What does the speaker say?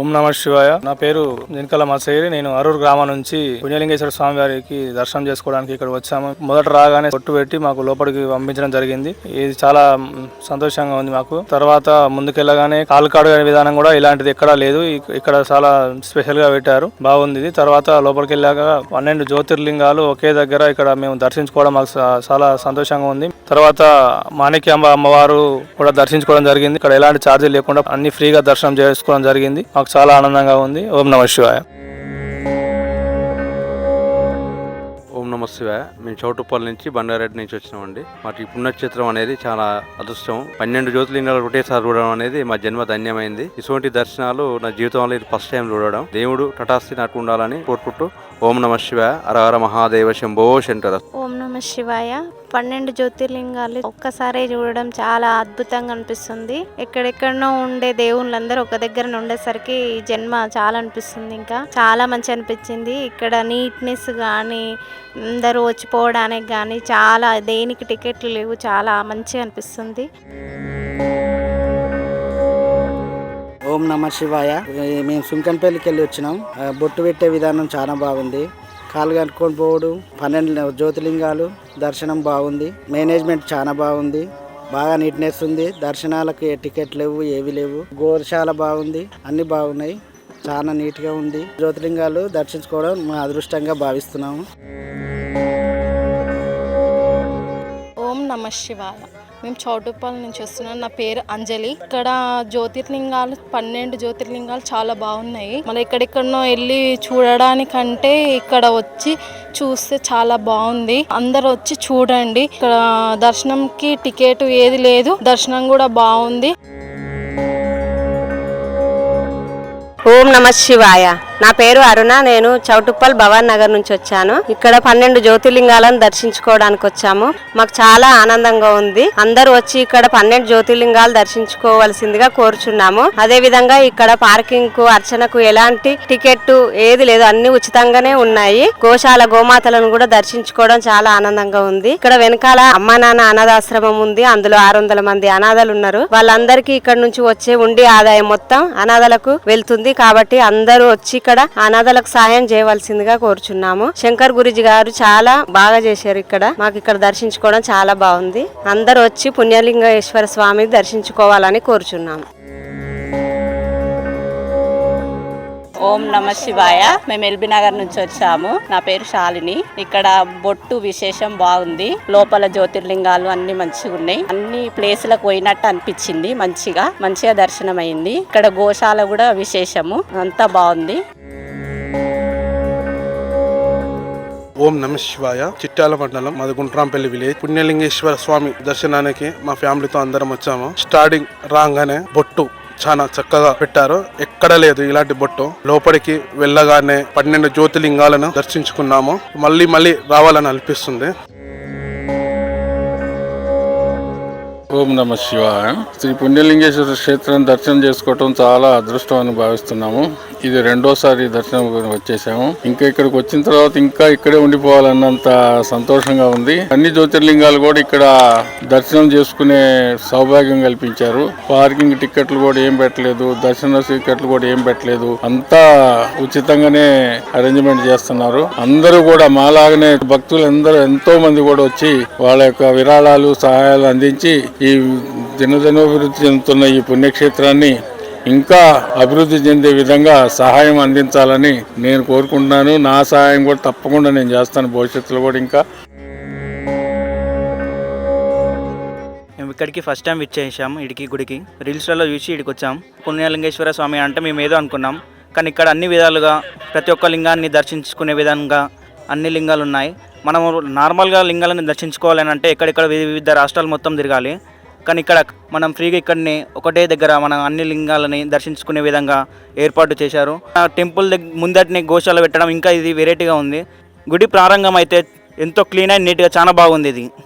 ఓం నమ శివాయ. నా పేరు జనకల మసైరి. నేను అరూర్ గ్రామం నుంచి పుణ్యలింగేశ్వర స్వామి వారికి దర్శనం చేసుకోవడానికి ఇక్కడ వచ్చాము. మొదట రాగానే కొట్టు పెట్టి మాకు లోపలికి పంపించడం జరిగింది. ఇది చాలా సంతోషంగా ఉంది మాకు. తర్వాత ముందుకెళ్ళగానే కాలుకాడు విధానం కూడా ఇలాంటిది ఎక్కడా లేదు. ఇక్కడ చాలా స్పెషల్గా పెట్టారు. బాగుంది ఇది. తర్వాత లోపలికి వెళ్ళాక పన్నెండు జ్యోతిర్లింగాలు ఒకే దగ్గర ఇక్కడ మేము దర్శించుకోవడం మాకు చాలా సంతోషంగా ఉంది. తర్వాత మాణిక్యాంబ అమ్మవారు కూడా దర్శించుకోవడం జరిగింది. ఇక్కడ ఎలాంటి ఛార్జీలు లేకుండా అన్ని ఫ్రీగా దర్శనం చేసుకోవడం జరిగింది. మాకు చాలా ఆనందంగా ఉంది. ఓం నమ శివాయ. ఓం నమ శివాయ. మేము చౌటుప్పల్ నుంచి బండారెడ్డి నుంచి వచ్చినామండి. మాకు ఈ పుణ్యక్షేత్రం అనేది చాలా అదృష్టం. పన్నెండు జ్యోతిలింగాలు ఒకటేసారి చూడడం అనేది మా జన్మ ధన్యమైంది. ఇటువంటి దర్శనాలు నా జీవితంలో ఇది ఫస్ట్ టైం చూడడం. దేవుడు తటాస్తి నాకు ఉండాలని కోరుకుంటూ ఓం నమ శివ హరహర మహాదేవ శంభో శంకర. ఓం నమ శివాయ. పన్నెండు జ్యోతిర్లింగాలు ఒక్కసారి చూడడం చాలా అద్భుతంగా అనిపిస్తుంది. ఎక్కడెక్కడనో ఉండే దేవుళ్ళందరూ ఒక దగ్గర ఉండేసరికి జన్మ చాలా అనిపిస్తుంది ఇంకా. చాలా మంచి అనిపించింది. ఇక్కడ నీట్నెస్ కానీ అందరూ వచ్చిపోవడానికి కానీ చాలా దేనికి టికెట్లు లేవు చాలా మంచిగా అనిపిస్తుంది. ఓం నమ శివాయ. మేము సుంకన్పల్లికి వెళ్ళి వచ్చినాం. బొట్టు పెట్టే విధానం చాలా బాగుంది. కాలు కట్టుకొని పోవడం పన్నెండు జ్యోతిలింగాలు దర్శనం బాగుంది. మేనేజ్మెంట్ చాలా బాగుంది. బాగా నీట్నెస్ ఉంది. దర్శనాలకు టికెట్ లేవు ఏవి లేవు. గోశాల బాగుంది. అన్ని బాగున్నాయి. చాలా నీట్గా ఉంది. జ్యోతిలింగాలు దర్శించుకోవడం మా అదృష్టంగా భావిస్తున్నాము. ఓం నమ శివాయ. మేము చౌటుప్పల్ నుంచి వస్తున్నాం. నా పేరు అంజలి. ఇక్కడ జ్యోతిర్లింగాలు పన్నెండు జ్యోతిర్లింగాలు చాలా బాగున్నాయి. మళ్ళీ ఎక్కడెక్కడనో వెళ్ళి చూడడానికంటే ఇక్కడ వచ్చి చూస్తే చాలా బాగుంది. అందరు వచ్చి చూడండి. ఇక్కడ దర్శనంకి టికెట్ ఏది లేదు. దర్శనం కూడా బాగుంది. ఓం నమ శివాయ. నా పేరు అరుణ నేను చౌటుప్పల్ భవాన్ నగర్ నుంచి వచ్చాను. ఇక్కడ పన్నెండు జ్యోతిర్లింగాలను దర్శించుకోవడానికి వచ్చాము. మాకు చాలా ఆనందంగా ఉంది. అందరూ వచ్చి ఇక్కడ పన్నెండు జ్యోతిర్లింగాలు దర్శించుకోవాల్సిందిగా కోరుచున్నాము. అదే విధంగా ఇక్కడ పార్కింగ్కు అర్చనకు ఎలాంటి టికెట్ ఏది లేదు అన్ని ఉచితంగానే ఉన్నాయి. గోశాల గోమాతలను కూడా దర్శించుకోవడం చాలా ఆనందంగా ఉంది. ఇక్కడ వెనకాల అమ్మా నాన్న అనాథాశ్రమం ఉంది. అందులో ఆరు వందల మంది అనాథలు ఉన్నారు. వాళ్ళందరికీ ఇక్కడ నుంచి వచ్చే ఉండి ఆదాయం మొత్తం అనాథలకు వెళ్తుంది. కాబట్టి అందరూ వచ్చి ఇక్కడ అనాథలకు సహాయం చేయవలసిందిగా కోరుచున్నాము. శంకర్ గురుజీ గారు చాలా బాగా చేశారు ఇక్కడ. మాకు ఇక్కడ దర్శించుకోవడం చాలా బాగుంది. అందరు వచ్చి పుణ్యలింగేశ్వర స్వామి దర్శించుకోవాలని కోరుచున్నాము. ఓం నమ శివాయ. మేము ఎల్బీ నగర్ నుంచి వచ్చాము. నా పేరు శాలిని. ఇక్కడ బొట్టు విశేషం బాగుంది. లోపల జ్యోతిర్లింగాలు అన్ని మంచిగా ఉన్నాయి. అన్ని ప్లేసులకు పోయినట్టు అనిపించింది. మంచిగా మంచిగా దర్శనం అయింది ఇక్కడ గోశాల కూడా విశేషము. అంతా బాగుంది. ఓం నమ శివాయ. చిట్టాల మండలం మాది గుంట్రాంపల్లి విలేజ్. పుణ్యలింగేశ్వర స్వామి దర్శనానికి మా ఫ్యామిలీతో అందరం వచ్చాము. స్టార్టింగ్ రాగానే బొట్టు చాలా చక్కగా పెట్టారు. ఎక్కడ లేదు ఇలాంటి బొట్టు. లోపలికి వెళ్ళగానే పన్నెండు జ్యోతిలింగాలను దర్శించుకున్నాము. మళ్ళీ మళ్ళీ రావాలని అనిపిస్తుంది. ఓం నమ శివాయ. శ్రీ పుణ్యలింగేశ్వర క్షేత్రం దర్శనం చేసుకోవటం చాలా అదృష్టం అని భావిస్తున్నాము. ఇది రెండోసారి దర్శనం వచ్చేసాము. ఇంకా ఇక్కడికి వచ్చిన తర్వాత ఇంకా ఇక్కడే ఉండిపోవాలన్నంత సంతోషంగా ఉంది. అన్ని జ్యోతిర్లింగాలు కూడా ఇక్కడ దర్శనం చేసుకునే సౌభాగ్యం కల్పించారు. పార్కింగ్ టికెట్లు కూడా ఏం పెట్టలేదు దర్శన టికెట్లు కూడా ఏం పెట్టలేదు. అంతా ఉచితంగానే అరేంజ్మెంట్ చేస్తున్నారు. అందరూ కూడా మాలాగనే భక్తులు అందరూ ఎంతో మంది కూడా వచ్చి వాళ్ళ యొక్క విరాళాలు సహాయాలు అందించి ఈ దినదినోభివృద్ధి చెందుతున్న ఈ పుణ్యక్షేత్రాన్ని ఇంకా అభివృద్ధి చెందే విధంగా సహాయం అందించాలని నేను కోరుకుంటున్నాను. నా సహాయం కూడా తప్పకుండా నేను చేస్తాను. భవిష్యత్తులో కూడా ఇంకా. మేము ఇక్కడికి ఫస్ట్ టైం విచ్చేసాం ఇడికి గుడికి. రీల్స్లలో చూసి ఇడికి వచ్చాం. పుణ్యలింగేశ్వర స్వామి అంటే మేము ఏదో అనుకున్నాం. కానీ ఇక్కడ అన్ని విధాలుగా ప్రతి ఒక్క లింగాన్ని దర్శించుకునే విధంగా అన్ని లింగాలు ఉన్నాయి. మనము నార్మల్గా లింగాలను దర్శించుకోవాలని అంటే ఎక్కడెక్కడ వివిధ రాష్ట్రాలు మొత్తం తిరగాలి. కానీ ఇక్కడ మనం ఫ్రీగా ఇక్కడనే ఒకటే దగ్గర మనం అన్ని లింగాలని దర్శించుకునే విధంగా ఏర్పాటు చేశారు. ఆ టెంపుల్ దగ్గర ముందటిని గోశాల పెట్టడం ఇంకా ఇది వెరైటీగా ఉంది. గుడి ప్రారంభం అయితే ఎంతో క్లీన్ అండ్ నీట్గా చాలా బాగుంది ఇది.